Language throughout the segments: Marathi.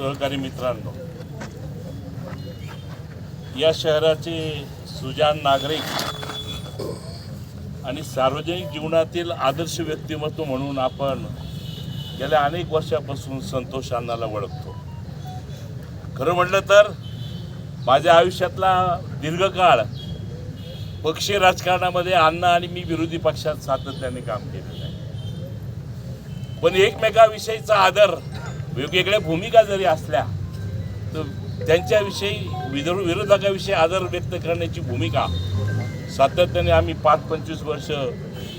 सहकारी मित्रांनो या शहराचे सुजान नागरिक आणि सार्वजनिक जीवनातील आदर्श व्यक्तिमत्व म्हणून आपण गेल्या अनेक वर्षापासून संतोष अण्णाला ओळखतो खरं म्हटलं तर माझ्या आयुष्यातला दीर्घकाळ पक्षीय राजकारणामध्ये अण्णा आणि मी विरोधी पक्षात सातत्याने काम केलेलं आहे. पण एकमेकाविषयीचा आदर वेगवेगळ्या भूमिका जरी असल्या तर त्यांच्याविषयी विदर विरोधकाविषयी आदर व्यक्त करण्याची भूमिका सातत्याने आम्ही पाच पंचवीस वर्ष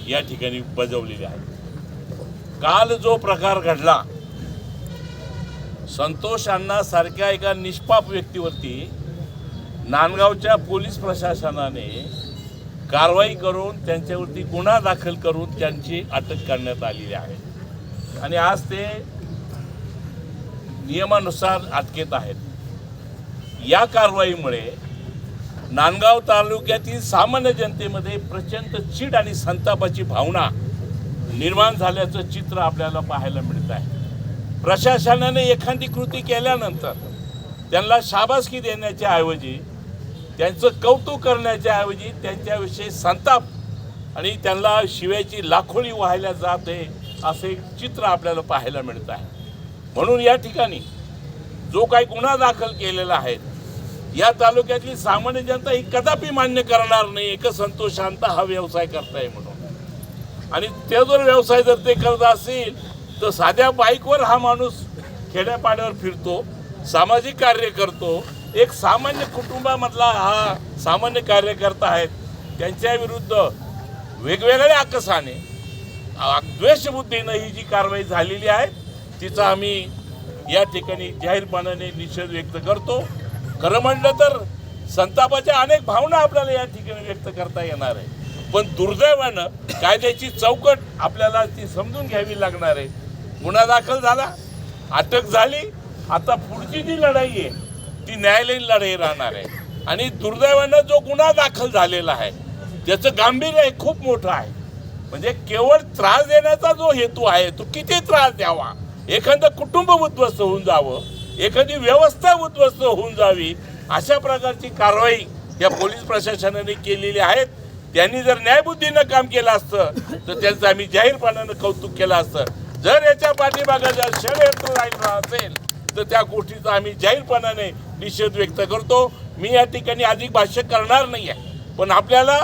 या ठिकाणी बजावलेली आहे. काल जो प्रकार घडला संतोष अण्णा सारख्या एका निष्पाप व्यक्तीवरती नांदगावच्या पोलीस प्रशासनाने कारवाई करून त्यांच्यावरती गुन्हा दाखल करून त्यांची अटक करण्यात आलेली आहे. आणि आज ते नियमानुसार अटकेत आहेत. या कारवाईमुळे नांदगाव तालुक्यातील सामान्य जनतेमध्ये प्रचंड चीड आणि संतापाची भावना निर्माण झाल्याचं चित्र आपल्याला पाहायला मिळत आहे. प्रशासनाने एखादी कृती केल्यानंतर त्यांना शाबासकी देण्याच्या ऐवजी त्यांचं कौतुक करण्याच्या ऐवजी त्यांच्याविषयी संताप आणि त्यांना शिव्याची लाखोळी व्हायला जाते असे चित्र आपल्याला पाहायला मिळत आहे. म्हणून या ठिकाणी जो काही गुन्हा दाखल केलेला आहे या तालुक्यातली सामान्य जनता ही कदापि मान्य करणार नाही. एक शांत हा व्यवसाय करताय म्हणून. आणि ते जर व्यवसाय जर ते करत असतील तर साध्या बाईकवर हा माणूस खेड्यापाड्यावर फिरतो सामाजिक कार्य करतो. एक सामान्य कुटुंबामधला हा सामान्य कार्यकर्ता आहेत त्यांच्या विरुद्ध वेगवेगळ्या आकसाने द्वेषबुद्धीनं ही जी कारवाई झालेली आहे तिचा आम्ही या ठिकाणी जाहीरपणाने निषेध व्यक्त करतो. खरं म्हटलं तर संतापाच्या अनेक भावना आपल्याला या ठिकाणी व्यक्त करता येणार आहे. पण दुर्दैवानं कायद्याची चौकट आपल्याला ती समजून घ्यावी लागणार आहे. गुन्हा दाखल झाला अटक झाली आता पुढची जी लढाई आहे ती न्यायालयीन लढाई राहणार आहे. आणि दुर्दैवानं जो गुन्हा दाखल झालेला आहे त्याचं गांभीर्य खूप मोठं आहे. म्हणजे केवळ त्रास देण्याचा जो हेतू आहे तो किती त्रास द्यावा? एखादं कुटुंब उद्ध्वस्त होऊन जावं एखादी व्यवस्था उद्ध्वस्त होऊन जावी अशा प्रकारची कारवाई या पोलीस प्रशासनाने केलेली आहेत. त्यांनी जर न्यायबुद्धीनं काम केलं असतं तर त्यांचं आम्ही जाहीरपणानं कौतुक केलं असतं. जर याच्या पाठीमागं जर षडयंत्र राहिलं असेल तर त्या गोष्टीचा आम्ही जाहीरपणाने निषेध व्यक्त करतो. मी या ठिकाणी अधिक भाष्य करणार नाही आहे पण आपल्याला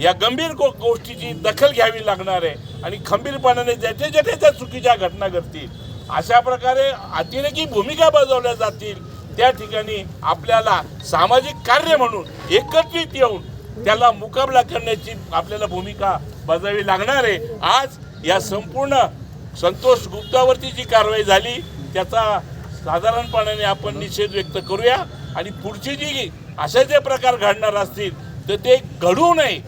या गंभीर गो गोष्टीची दखल घ्यावी लागणार आहे आणि खंबीरपणाने जेथे जेथे त्या चुकीच्या घटना घडतील अशा प्रकारे अतिरेकी भूमिका बजावल्या जातील. त्या ठिकाणी आपल्याला सामाजिक कार्य म्हणून एकत्रित येऊन त्याला मुकाबला करण्याची आपल्याला भूमिका बजावी लागणार आहे. आज या संपूर्ण संतोष गुप्तावरती जी कारवाई झाली त्याचा साधारणपणाने आपण निषेध व्यक्त करूया. आणि पुढची जी असे जे प्रकार घडणार असतील तर ते घडू नये.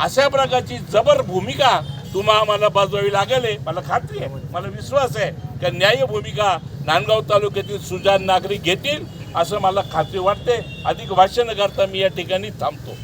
अशा प्रकारची जबर भूमिका तुम्हा आम्हाला बजवावी लागेल आहे. मला खात्री आहे मला विश्वास आहे. त्या न्याय भूमिका नांदगाव तालुक्यातील सुजान नागरिक घेतील असं मला खात्री वाटते. अधिक भाष्य न करता मी या ठिकाणी थांबतो.